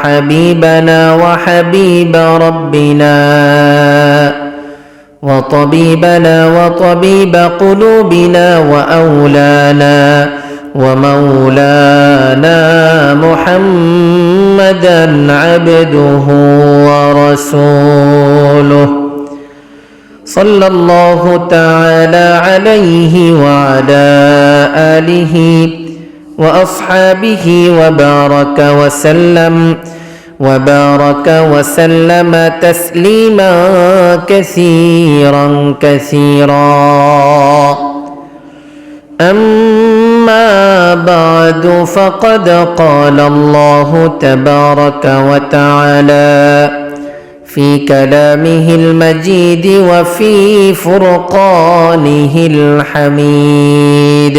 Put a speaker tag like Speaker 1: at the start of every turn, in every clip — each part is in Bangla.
Speaker 1: وحبيبنا وحبيب ربنا وطبيبنا وطبيب قلوبنا وأولانا ومولانا محمدا عبده ورسوله صلى الله تعالى عليه وعلى آله وأصحابه وبارك وسلم وبارك وسلم تسليما كثيرا كثيرا. أما بعد فقد قال الله تبارك وتعالى في كلامه المجيد وفي فرقانه الحميد.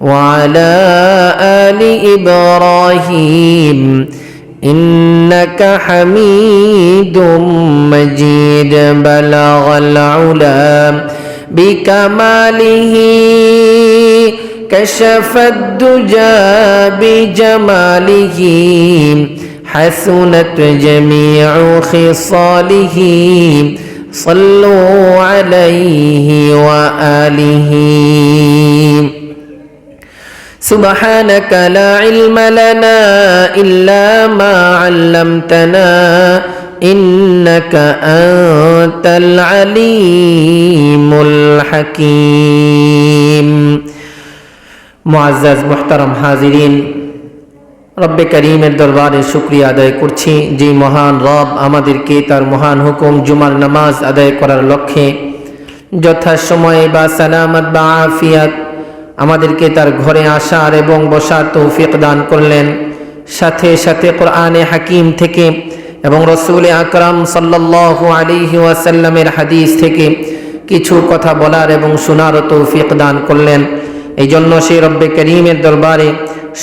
Speaker 1: وعلى آل إبراهيم إنك حميد مجيد. بلغ العلا بكماله كشف الدجى بجماله حسنت جميع خصاله. صلوا عليه وآله. سبحانك لا علم لنا الا ما علمتنا انك انت العليم الحكيم মুআজ্জাজ মুহতারাম হাজিরিন রব্বে করিমের দরবারে শুক্রিয়া আদায় করছি যে মহান রব আমাদেরকে তার মহান হুকুম জুমার নামাজ আদায় করার লক্ষ্যে যথাসময়ে বা সালামত বা আফিয়াত আমাদেরকে তার ঘরে আসার এবং বসার তৌফিক দান করলেন। সাথে সাথে কোরআনে হাকিম থেকে এবং রসুল আকরাম সাল্লাল্লাহু আলাইহি ওয়াসাল্লামের হাদিস থেকে কিছু কথা বলার এবং শোনারও তৌফিক দান করলেন। এই জন্য সেই রব্বে করিমের দরবারে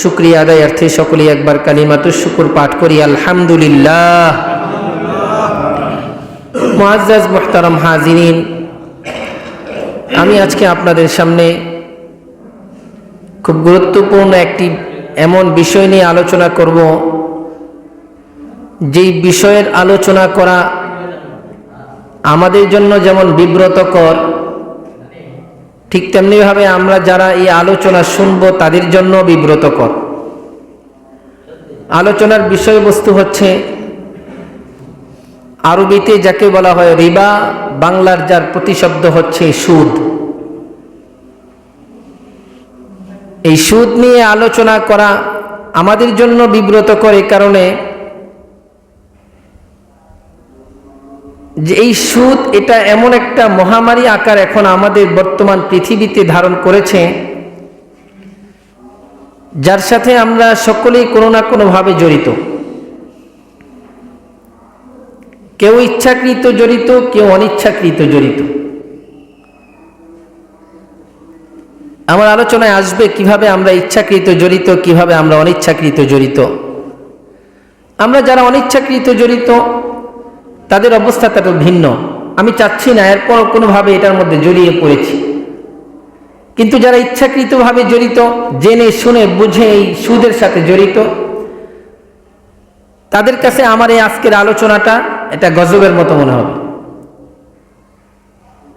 Speaker 1: শুক্রিয়া আদায়ার্থে সকলে একবার কালিমাতুর শুকুর পাঠ করি, আলহামদুলিল্লাহ। মুআজ্জাজ মুহতারাম হাজিরিন, আমি আজকে আপনাদের সামনে খুব গুরুত্বপূর্ণ একটি এমন বিষয় নিয়ে আলোচনা করব। যেই বিষয়ের আলোচনা করা আমাদের জন্য যেমন বিব্রতকর, ঠিক তেমনিভাবে আমরা যারা এই আলোচনা শুনব তাদের জন্য বিব্রতকর। আলোচনার বিষয়বস্তু হচ্ছে আরবিতে যাকে বলা হয় রিবা, বাংলার যার প্রতিশব্দ হচ্ছে সুদ। এই সুদ নিয়ে আলোচনা করা আমাদের জন্য বিব্রতকর এই কারণে যে এই সুদ এটা এমন একটা মহামারী আকার এখন আমাদের বর্তমান পৃথিবীতে ধারণ করেছে, যার সাথে আমরা সকলেই কোনো না কোনোভাবে জড়িত। কেউ ইচ্ছাকৃত জড়িত, কেউ অনিচ্ছাকৃত জড়িত। আমার আলোচনায় আসবে কীভাবে আমরা ইচ্ছাকৃত জড়িত, কীভাবে আমরা অনিচ্ছাকৃত জড়িত। আমরা যারা অনিচ্ছাকৃত জড়িত, তাদের অবস্থাটা তো ভিন্ন। আমি চাচ্ছি না এরপর কোনোভাবে এটার মধ্যে জড়িয়ে পড়েছি। কিন্তু যারা ইচ্ছাকৃতভাবে জড়িত, জেনে, শুনে বুঝে এই সুদের সাথে জড়িত, তাদের কাছে আমার এই আজকের আলোচনাটা এটা গজবের মতো মনে হবে।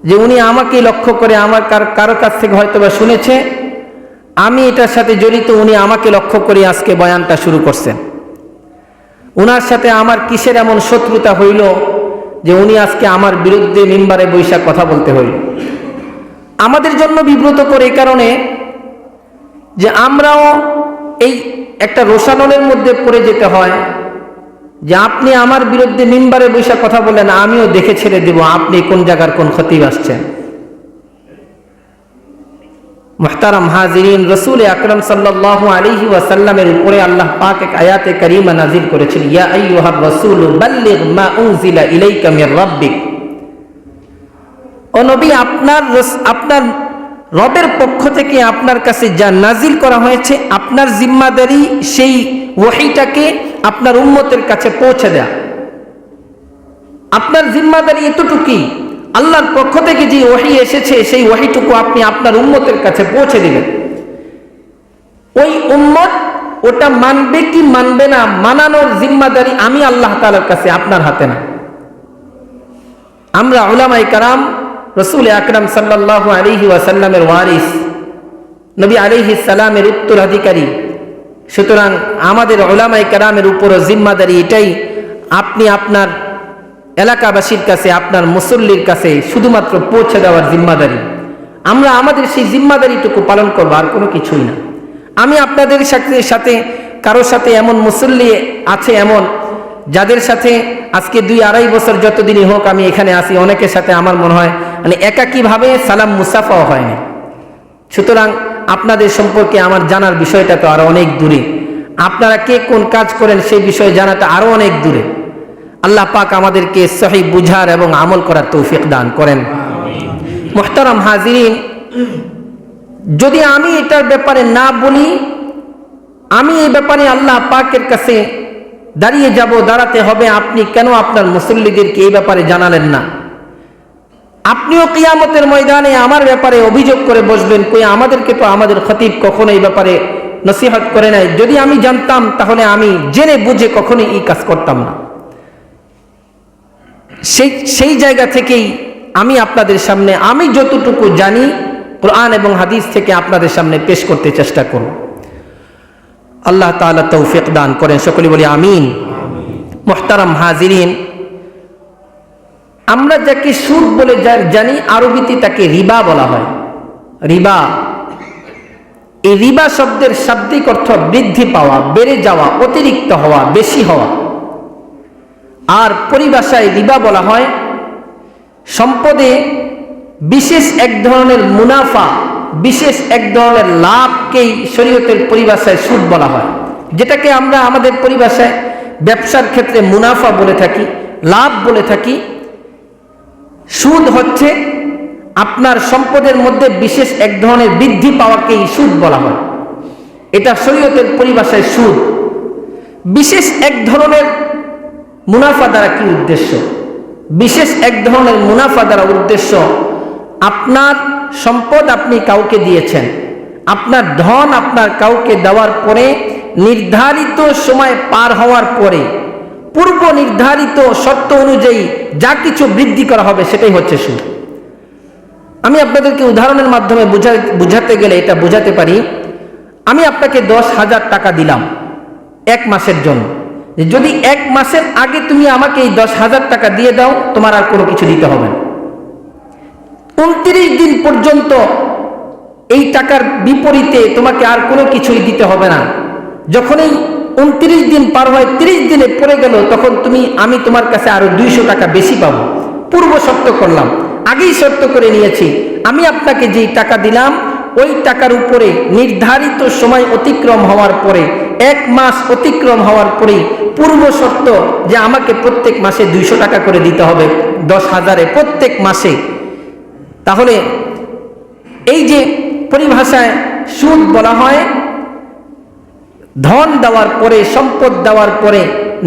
Speaker 1: যে উনি আমাকে লক্ষ্য করে আমার কার- কারও কাছ থেকে হয়তো বা শুনেছে, আমি এটার সাথে জড়িত, উনি আমাকে লক্ষ্য করে আজকে বয়ানটা শুরু করছেন। উনার সাথে আমার কিসের এমন শত্রুতা হইল যে উনি আজকে আমার বিরুদ্ধে মিম্বারে বৈশাখ কথা বলতে হইল। আমাদের জন্য বিব্রত করে এই কারণে যে আমরাও এই একটা রোশানলের মধ্যে পড়ে যেতে হয় যে আপনি আমার বিরুদ্ধে মিম্বারে বৈশাখ কথা বলেন, আমিও দেখে ছেড়ে দেব আপনি কোন জায়গার কোন ক্ষতি আসছেন। মোহতারাম হাজিরিন, রসুল আকরম সাল্লাল্লাহু আলাইহি ওয়াসাল্লামের উপরে আল্লাহ পাক এক আয়াতে কারিমা নাজিল করেছেন, ইয়া আইয়ুহার রাসূল, বাল্লিগ মা উনজিলা ইলাইকা মির রাব্বিক। ও নবী, আপনার আপনার রবের পক্ষ থেকে আপনার কাছে যা নাজিল করা হয়েছে, আপনার জিম্মাদারি সেই ওয়াহিটাকে আপনার উম্মতের কাছে পৌঁছে দেয়া। আপনার জিম্মাদারি এতটুকুই আল্লাহর পক্ষ থেকে যে ওয়াহি এসেছে, সেই ওয়াহিটুকু আপনি আপনার উম্মতের কাছে পৌঁছে দিবেন ওই উম্মত ওটা মানবে কি মানবে না, মানানোর জিম্মাদারি আমি আল্লাহ তাআলার কাছে আপনার হাতে না। আমরা ওলামাই কারাম, রসুল আকরাম সাল্লাহ আলিহি ওয়াসাল্লামের ওয়ারিস, নবী আলিহি সালামের উত্তরাধিকারী সুতরাং আমাদের ওলামাই কারামের উপরও জিম্মাদারি এটাই, আপনি আপনার এলাকাবাসীর কাছে, আপনার মুসল্লির কাছে শুধুমাত্র পৌঁছে দেওয়ার জিম্মাদারি। আমরা আমাদের সেই জিম্মাদারিটুকু পালন করব, আর কোনো কিছুই না। আমি আপনাদের সাথে সাথে কারোর সাথে এমন মুসল্লি আছে এমন, যাদের সাথে আজকে দুই আড়াই বছর যতদিনই হোক আমি এখানে আসি অনেকের সাথে আমার মনে হয় মানে একাকীভাবে সালাম মুসাফাও হয়নি সুতরাং আপনাদের সম্পর্কে আমার জানার বিষয়টা তো আরও অনেক দূরে। আপনারা কে কোন কাজ করেন সেই বিষয়ে জানাটা আরও অনেক দূরে। আল্লাহ পাক আমাদেরকে সহি বুঝার এবং আমল করার তৌফিক দান করেন। মোহতারাম হাজিরিন যদি আমি এটার ব্যাপারে না বলি আমি এই ব্যাপারে আল্লাহ পাকের কাছে দাঁড়িয়ে যাব দাঁড়াতে হবে আপনি কেন আপনার মুসল্লিদেরকে এই ব্যাপারে জানালেন না? আপনিও কিয়ামতের ময়দানে আমার ব্যাপারে অভিযোগ করে বসবেন, কই আমাদেরকে তো আমাদের খতিব কখনো এই ব্যাপারে নসিহত করে নাই। যদি আমি জানতাম, তাহলে আমি জেনে বুঝে কখনোই এই কাজ করতাম না। সেই সেই জায়গা থেকেই আমি আপনাদের সামনে, আমি যতটুকু জানি, কোরআন এবং হাদিস থেকে আপনাদের সামনে পেশ করতে চেষ্টা করব। আল্লাহ তাআলা তৌফিক দান করেন। সকলে বলি আমিন। মোহতারাম হাজিরিন। আমরা যাকে সুদ বলে জানি, আরবিতে তাকে রিবা বলা হয়। রিবা। এই রিবা শব্দের শাব্দিক অর্থ বৃদ্ধি পাওয়া, বেড়ে যাওয়া, অতিরিক্ত হওয়া, বেশি হওয়া। আর পরিভাষায় রিবা বলা হয় সম্পদে বিশেষ এক ধরনের মুনাফা, বিশেষ এক ধরনের লাভকেই শরীয়তের পরিভাষায় সুদ বলা হয়। যেটাকে আমরা আমাদের পরিভাষায় ব্যবসার ক্ষেত্রে মুনাফা বলে থাকি, লাভ বলে থাকি সুদ হচ্ছে আপনার সম্পদের মধ্যে বিশেষ এক ধরনের বৃদ্ধি পাওয়াকেই সুদ বলা হয়। এটা শরীয়তের পরিভাষায় সুদ। বিশেষ এক ধরনের মুনাফা দ্বারা কি উদ্দেশ্য? বিশেষ এক ধরনের মুনাফা দ্বারা উদ্দেশ্য, আপনার সম্পদ আপনি কাউকে দিয়েছেন, আপনার ধন আপনার কাউকে দেওয়ার পরে নির্ধারিত সময় পার হওয়ার পরে পূর্ব নির্ধারিত শর্ত অনুযায়ী যা কিছু বৃদ্ধি করা হবে সেটাই হচ্ছে সুদ। আমি আপনাদেরকে উদাহরণের মাধ্যমে বুঝা বুঝাতে গেলে এটা বোঝাতে পারি। আমি আপনাকে দশ হাজার টাকা দিলাম এক মাসের জন্য। যদি এক মাসের আগে তুমি আমাকে এই দশ হাজার টাকা দিয়ে দাও, তোমার আর কোনো কিছু দিতে হবে না। উনত্রিশ দিন পর্যন্ত এই টাকার বিপরীতে তোমাকে আর কোনো কিছুই দিতে হবে না। যখনই উনত্রিশ দিন পার হয় তিরিশ দিনে পড়ে গেল, তখন তুমি, আমি তোমার কাছে আরও দুইশো টাকা বেশি পাবো। পূর্ব শর্ত করলাম, আগেই শর্ত করে নিয়েছি। আমি আপনাকে যেই টাকা দিলাম, ওই টাকার উপরে নির্ধারিত সময় অতিক্রম হওয়ার পরে, এক মাস অতিক্রম হওয়ার পরেই পূর্ব শর্ত যে আমাকে প্রত্যেক মাসে দুইশো টাকা করে দিতে হবে, দশ হাজারে প্রত্যেক মাসে। তাহলে এই যে পরিভাষায় সুদ বলা হয় ধন দেওয়ার পরে, সম্পদ দেওয়ার পরে,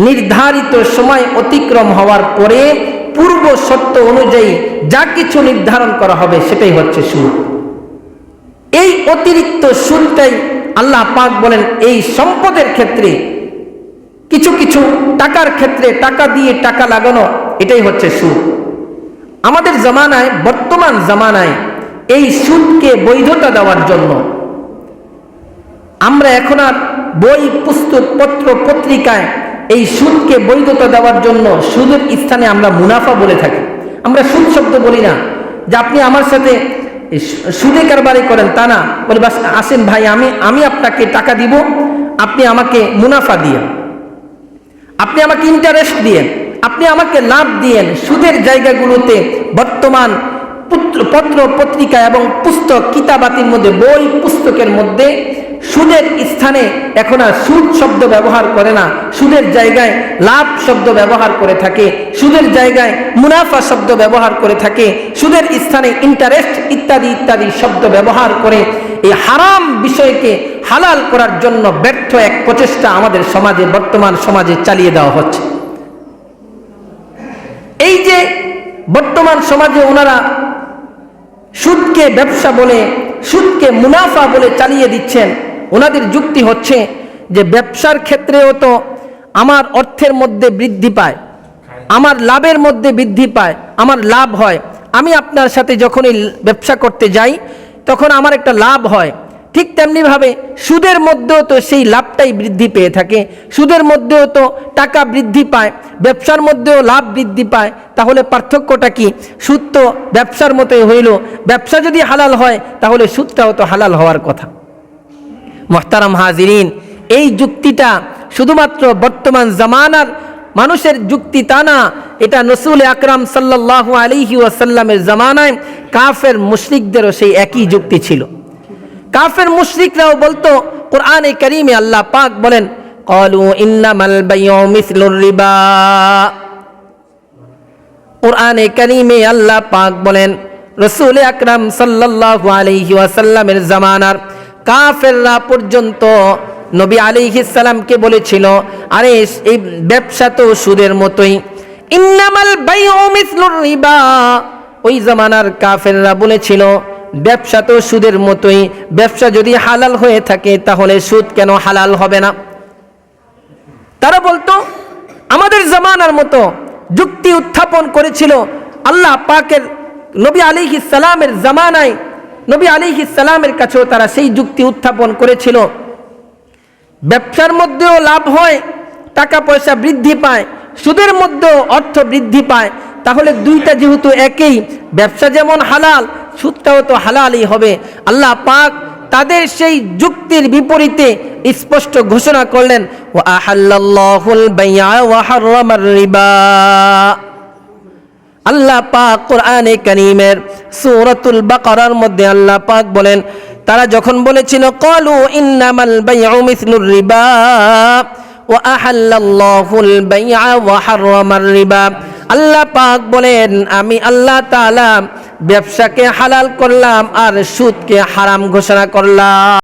Speaker 1: নির্ধারিত সময় অতিক্রম হওয়ার পরে, পূর্ব শর্ত অনুযায়ী যা কিছু নির্ধারণ করা হবে, সেটাই হচ্ছে সুদ এই অতিরিক্ত সুদটাই আল্লাহ পাক বলেন, এই সম্পদের ক্ষেত্রে, কিছু কিছু টাকার ক্ষেত্রে, টাকা দিয়ে টাকা লাগানো, এটাই হচ্ছে সুদ আমাদের জামানায়, বর্তমান জামানায় এই সুদকে বৈধতা দেওয়ার জন্য আমরা এখন আর বই, পুস্তক, পত্র, পত্রিকায় এই সুদকে বৈধতা দেওয়ার জন্য সুদের স্থানে আমরা মুনাফা বলে থাকি। আমরা সুদ শব্দ বলি না। যে আপনি আমার সাথে সুদে কারবারে করেন তা না। বলে, বাস, আসেন ভাই, আমি আমি আপনাকে টাকা দিব, আপনি আমাকে মুনাফা দিয়েন আপনি আমাকে ইন্টারেস্ট দিয়েন আপনি আমাকে লাভ দিয়েন সুদের জায়গাগুলোতে বর্তমান পুত্র- পত্র, পত্রিকা এবং পুস্তক কিতাবাতির মধ্যে, বই, পুস্তকের মধ্যে সুদের স্থানে এখন আর সুদ শব্দ ব্যবহার করে না। সুদের জায়গায় লাভ শব্দ ব্যবহার করে থাকে। সুদের জায়গায় মুনাফা শব্দ ব্যবহার করে থাকে। সুদের স্থানে ইন্টারেস্ট ইত্যাদি ইত্যাদি শব্দ ব্যবহার করে। এই হারাম বিষয়কে হালাল করার জন্য ব্যর্থ এক প্রচেষ্টা আমাদের সমাজে, বর্তমান সমাজে চালিয়ে দেওয়া হচ্ছে। এই যে বর্তমান সমাজে ওনারা সুদকে ব্যবসা বলে, সুদকে মুনাফা বলে চালিয়ে দিচ্ছেন ওনাদের যুক্তি হচ্ছে যে ব্যবসার ক্ষেত্রেও তো আমার অর্থের মধ্যে বৃদ্ধি পায়, আমার লাভের মধ্যে বৃদ্ধি পায়, আমার লাভ হয়। আমি আপনার সাথে যখনই ব্যবসা করতে যাই, তখন আমার একটা লাভ হয়। ঠিক তেমনিভাবে সুদের মধ্যেও তো সেই লাভটাই বৃদ্ধি পেয়ে থাকে। সুদের মধ্যেও তো টাকা বৃদ্ধি পায়, ব্যবসার মধ্যেও লাভ বৃদ্ধি পায়। তাহলে পার্থক্যটা কি? সুদ তো ব্যবসার মতোই হইল। ব্যবসা যদি হালাল হয়, তাহলে সুদটাও তো হালাল হওয়ার কথা। মোহতারাম হাজিরিন, এই যুক্তিটা শুধুমাত্র বর্তমান জামানার মানুষের যুক্তি তা না, এটা নসুল আকরাম সাল্লাহ আলিহি ওয়াসাল্লামের জামানায় কাফের মুশরিকদেরও সেই একই যুক্তি ছিল। কাফের মুশরিকরাও বলতো, কোরআনে করিমে আল্লাহ পাক বলেন, কলু ইন্নামাল রিবা। কোরআনে করিমে আল্লাহ পাক বলেন, রসুল আকরাম সাল্লাল্লাহু আলাইহি ওয়াসাল্লামের জামানার কাফেররা পর্যন্ত নবী আলাইহিস সালামকে বলেছিল, আরে, এই ব্যবসা তো সুদের মতোই। ইন্নামাল রিবা। ওই জামানার কাফেররা বলেছিল, ব্যবসা তো সুদের মতোই। ব্যবসা যদি হালাল হয়ে থাকে, তাহলে সুদ কেন হালাল হবে না? তারা বলতো, আমাদের জামানার মতো যুক্তি উত্থাপন করেছিল আল্লাহ পাকের নবী আলিহি সালামের জামানায় নবী আলিহি সালামের কাছেও তারা সেই যুক্তি উত্থাপন করেছিল। ব্যবসার মধ্যেও লাভ হয়, টাকা পয়সা বৃদ্ধি পায়, সুদের মধ্যেও অর্থ বৃদ্ধি পায়। তাহলে দুইটা যেহেতু একই, ব্যবসা যেমন হালাল, সুদটাও তো হালালই হবে। আল্লাহ পাক তাদের সেই যুক্তির বিপরীতে স্পষ্ট ঘোষণা করলেন ও আহাল্লাহুল বাইয়া ওয়া হাররামার রিবা। আল্লাহ পাক কোরআনে কারীমের সূরাতুল বাকারার মধ্যে আল্লাহ পাক বলেন, তারা যখন বলেছিল ক্বালু ইন্নামাল বাইউ মিসলুর রিবা, ওয়া আহাল্লাল্লাহুল বাই'a ওয়া হাররামার রিবা। আল্লাহ পাক বলেন, আমি আল্লাহ তাআলা ব্যবসাকে হালাল করলাম আর সুদকে হারাম ঘোষণা করলাম।